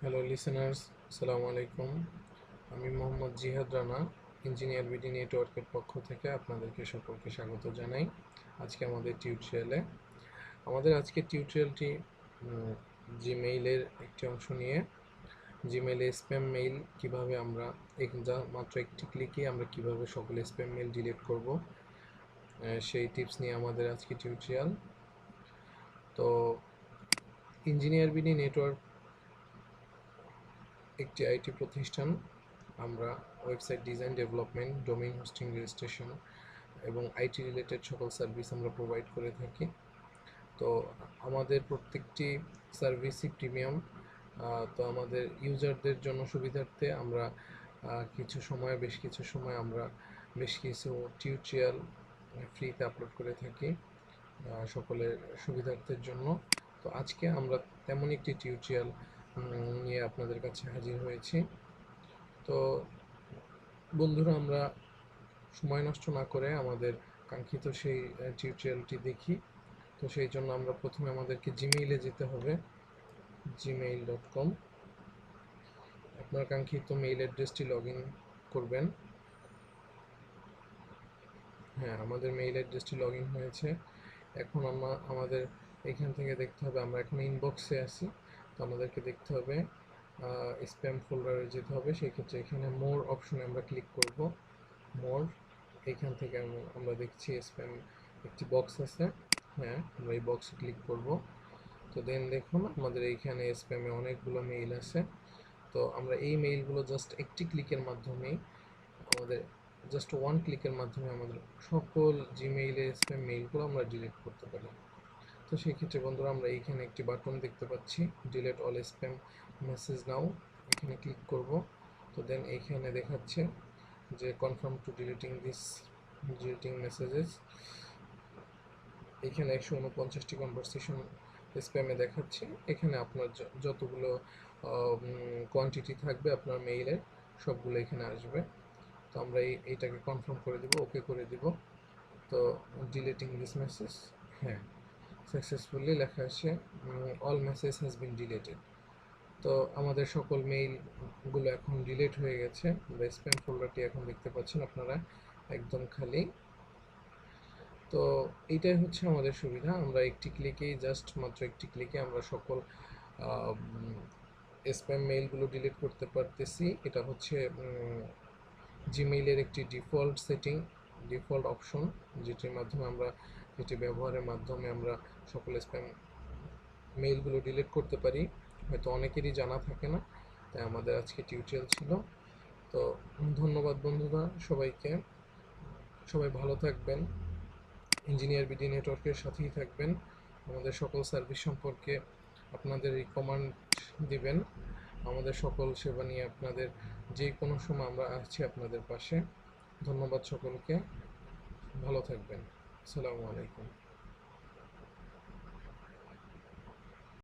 Hello listeners আসসালামু আলাইকুম আমি মোহাম্মদ জিহাদ রানা ইঞ্জিনিয়ার বিডি নেটওয়ার্কের পক্ষ থেকে আপনাদেরকে সকলকে স্বাগত জানাই আজকে আমাদের টিউটোরিয়ালে আমাদের আজকে টিউটোরিয়ালটি জিমেইলের একটি অংশ নিয়ে। জিমেইলে স্প্যাম মেইল কীভাবে আমরা যা মাত্র একটি ক্লিকে আমরা কীভাবে সকল স্প্যাম মেইল ডিলিট করব সেই টিপস নিয়ে আমাদের আজকে টিউটোরিয়াল তো ইঞ্জিনিয়ার বিডি নেটওয়ার্ক একটি আইটি প্রতিষ্ঠান। আমরা website design, development, domain hosting, registration এবং আইটি রিলেটেড সকল সার্ভিস আমরা প্রোভাইড করে থাকি। তো আমাদের প্রত্যেকটি সার্ভিসই প্রিমিয়াম। তো আমাদের ইউজারদের জন্য সুবিধার্থে আমরা কিছু সময়, বেশ কিছু সময় আমরা বেশ কিছু টিউটোরিয়াল ফ্রিতে আপলোড করে থাকি সকলের সুবিধার্থের জন্য। তো আজকে আমরা তেমন একটি টিউটোরিয়াল নিয়ে আপনাদের কাছে হাজির হয়েছি। তো বন্ধুরা, আমরা সময় নষ্ট না করে আমাদের কাঙ্ক্ষিত সেই টিউটোরিয়ালটি দেখি। তো সেই জন্য আমরা প্রথমে আমাদেরকে জিমেইলে যেতে হবে। জিমেইল ডট কম আপনার কাঙ্ক্ষিত মেইল অ্যাড্রেসটি লগ ইন করবেন। হ্যাঁ আমাদের মেইল অ্যাড্রেসটি লগ ইন হয়েছে। এখন আমরা আমাদের এখান থেকে দেখতে হবে, আমরা এখন ইনবক্সে আছি। তো আমাদেরকে দেখতে হবে স্প্যাম ফোল্ডারে যেতে হবে। সেই ক্ষেত্রে এখানে মোর অপশনে আমরা ক্লিক করব। মোর এখান থেকে আমরা- দেখছি স্প্যাম একটি বক্স আছে। হ্যাঁ আমরা এই বক্সে ক্লিক করব। তো দেন দেখুন, আমাদের এইখানে স্প্যামে অনেকগুলো মেইল আছে। তো আমরা এই মেইলগুলো জাস্ট একটি ক্লিকের মাধ্যমেই আমাদের জাস্ট ওয়ান ক্লিকের মাধ্যমে আমাদের সকল জিমেইলের স্প্যাম মেইলগুলো আমরা ডিলিট করতে পারি। তো সেই ক্ষেত্রে বন্ধুরা আমরা এইখানে একটি বাটন দেখতে পাচ্ছি delete all spam message now এখানে ক্লিক করব। তো দেন এইখানে দেখাচ্ছে যে confirm to deleting this deleting messages এখানে একশো উনপঞ্চাশটি কনভারসেশন স্প্যামে দেখাচ্ছে। এখানে আপনার যতগুলো কোয়ান্টিটি থাকবে আপনার মেইলের সবগুলো এখানে আসবে। তো আমরা এই, এইটাকে কনফার্ম করে দিব ওকে করে দিব। তো ডিলিটিং দিস মেসেজ হ্যাঁ। সাকসেসফুলি লেখা আসে all message has been deleted তো আমাদের সকল মেইলগুলো এখন ডিলেট হয়ে গেছে, বা স্প্যাম ফোল্ডারটি এখন দেখতে পাচ্ছেন আপনারা একদম খালি। তো এইটাই হচ্ছে আমাদের সুবিধা, আমরা একটি ক্লিকেই জাস্ট মাত্র একটি ক্লিকে আমরা সকল স্প্যাম মেইলগুলো ডিলিট করতে পারতেছি। এটা হচ্ছে জিমেইলের একটি ডিফল্ট সেটিং ডিফল্ট অপশন যেটির মাধ্যমে আমরা যেটি ব্যবহারের মাধ্যমে আমরা সকল স্প্যাম মেইলগুলো ডিলিট করতে পারি। হয়তো অনেকেরই জানা থাকে না, তাই আমাদের আজকে টিউটোরিয়াল ছিল। তো ধন্যবাদ বন্ধুরা সবাইকে। সবাই ভালো থাকবেন। ইঞ্জিনিয়ার বিডি নেটওয়ার্কের সাথেই থাকবেন। আমাদের সকল সার্ভিস সম্পর্কে আপনাদের রিকমান্ড দিবেন। আমাদের সকল সেবা নিয়ে আপনাদের যে কোনো সময় আমরা আসছি আপনাদের পাশে। ধন্যবাদ সকলকে। ভালো থাকবেন। আসসালামু আলাইকুম